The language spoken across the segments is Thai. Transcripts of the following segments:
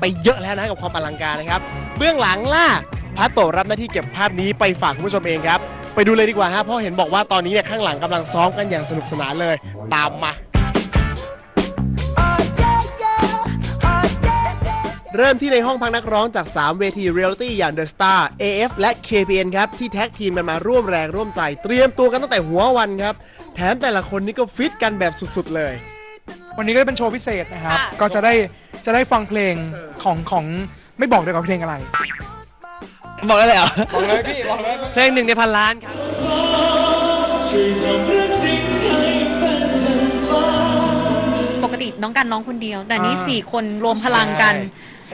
ไปเยอะแล้วนะกับความอลังการนะครับ เบื้องหลังล่ะพัตโตะรับหน้าที่เก็บภาพนี้ไปฝากคุณผู้ชมเองครับ ไปดูเลยดีกว่าฮะเพราะเห็นบอกว่าตอนนี้เนี่ยข้างหลังกำลังซ้อมกันอย่างสนุกสนานเลย ตามมา เริ่มที่ในห้องพักนักร้องจาก 3 เวทีเรียลตี้อย่าง The Star AF และ KPN ครับ ที่แท็กทีมกันมาร่วมแรงร่วมใจ เตรียมตัวกันตั้งแต่หัววันครับ แถมแต่ละคนนี่ก็ฟิตกันแบบสุดๆเลย วันนี้ก็เป็นโชว์พิเศษนะครับ ค่ะ ก็จะได้ จะได้ฟังเพลงของของไม่บอกเลยว่าเพลงอะไร บอกได้เลยเหรอบอกเลยพี่บอกเลยเพลงหนึ่งในพันล้านครับปกติน้องกันน้องคนเดียว แต่นี่สี่คนรวมพลังกัน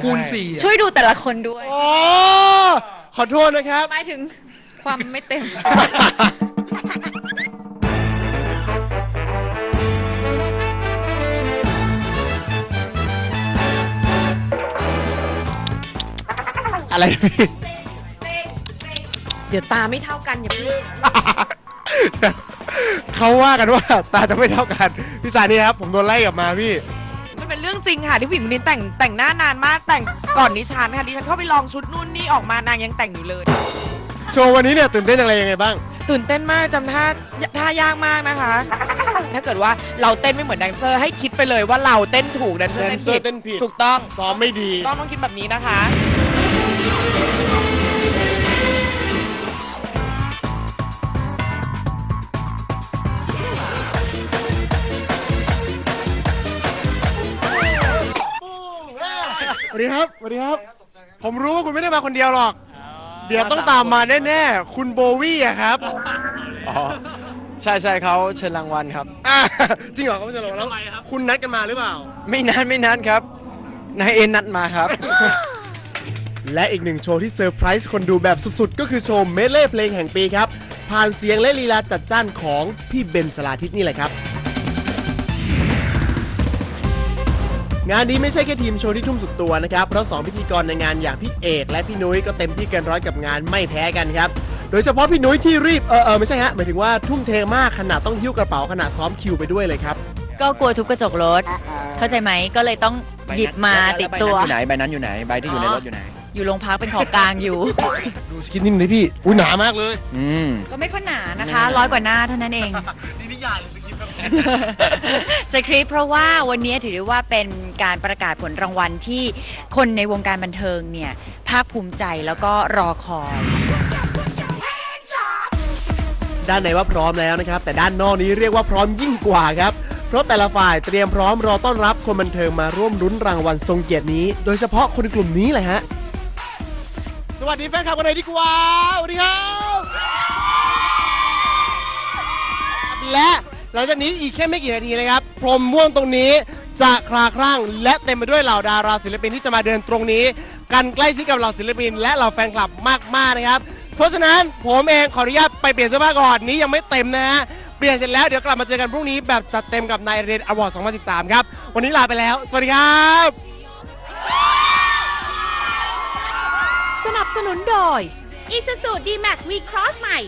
คูณสี่อะช่วยดูแต่ละคนด้วย โอ้ขอโทษนะครับ หมายถึงความไม่เต็ม อะไรนะพี่ เดี๋ยวตาไม่เท่ากันอย่าเพิ่งเขาว่ากันว่าตาจะไม่เท่ากัน พี่สานี่ครับ ผมโดนไล่กลับมาพี่ มันเป็นเรื่องจริงค่ะที่ผู้หญิงคนนี้แต่งแต่งหน้านานมากแต่งก่อนดิฉันค่ะดิฉันเข้าไปลองชุดนู่นนี่ออกมานางยังแต่งอยู่เลย โชว์วันนี้เนี่ยตื่นเต้นอะไรยังไงบ้าง ตื่นเต้นมากจำท่าท่ายากมากนะคะ ถ้าเกิดว่าเราเต้นไม่เหมือนแดนเซอร์ ให้คิดไปเลยว่าเราเต้นถูกแดนเซอร์แดนเซอร์เต้นผิด ถูกต้องซ้อมไม่ดี ต้องต้องคิดแบบนี้นะคะสวัสดีครับสวัสดีครับ ผมรู้ว่าคุณไม่ได้มาคนเดียวหรอก เดี๋ยวต้องตามมาแน่ๆ คุณโบวี่อะครับอ๋อ ใช่ใช่เขาเชิญรางวัลครับ อะจริงเหรอเขาไม่จะลงแล้ว คุณนัดกันมาหรือเปล่า ไม่นานไม่นานครับนายเอ็นนัดมาครับ และอีกหนึ่งโชว์ที่เซอร์ไพรส์คนดูแบบสุดๆ ก็คือโชว์เมดเล่เพลงแห่งปีครับ ผ่านเสียงและลีลาจัดจ้านของพี่เบนสลาทิตนี่แหละครับ งานนี้ไม่ใช่แค่ทีมโชว์ที่ทุ่มสุดตัวนะครับ เพราะสองพิธีกรในงานอย่างพี่เอก และพี่นุ้ยก็เต็มที่เกินร้อยกับงานไม่แพ้กันครับ โดยเฉพาะพี่นุ้ยที่รีบเออเออไม่ใช่ฮะหมายถึงว่าทุ่มเทมากขนาดต้องหิ้วกระเป๋าขนาดซ้อมคิวไปด้วยเลยครับ ก็กลัวทุบกระจกรถ เข้าใจไหมก็เลยต้องหยิบมาติดตัวใบนั้นอยู่ไหนใบนั้นอยู่ไหนใบที่อยู่ในรถอยู่ไหน อยู่โรงพักเป็นของกลางอยู่ ดูสกินนิ่งเลยพี่อุ้ยหนามากเลย อืมก็ไม่ค่อยหนานะคะร้อยกว่าหน้าเท่านั้นเอง นี่นิยายหรือสกินครับสคริปต์เพราะว่าวันนี้ถือได้ว่าเป็นการประกาศผลรางวัลที่คนในวงการบันเทิงเนี่ยภาคภูมิใจแล้วก็รอคอย ด้านในว่าพร้อมแล้วนะครับ แต่ด้านนอกนี้เรียกว่าพร้อมยิ่งกว่าครับ เพราะแต่ละฝ่ายเตรียมพร้อมรอต้อนรับคนบันเทิงมาร่วมรุ้นรางวัลทรงเกียรตินี้ โดยเฉพาะคนกลุ่มนี้เลยฮะ สวัสดีแฟนคลับกันเลยดีกว่าสวัสดีครับ และหลังจากนี้อีกแค่ไม่กี่นาทีนะครับ พรมม่วงตรงนี้จะคลาคลั่งและเต็มไปด้วยเหล่าดาราศิลปินที่จะมาเดินตรงนี้ กันใกล้ชิดกับเหล่าศิลปิน และเหล่าแฟนคลับมากๆนะครับ เพราะฉะนั้นผมเองขออนุญาตไปเปลี่ยนเสื้อผ้าก่อนนี้ยังไม่เต็มนะฮะเปลี่ยนเสร็จแล้วเดี๋ยวกลับมาเจอกันพรุ่งนี้แบบจัดเต็มกับนายเรนอวอร์ด2013 ครับ วันนี้ลาไปแล้ว สวัสดีครับ สนับสนุนโดย Isuzu D-Max V-Cross ใหม่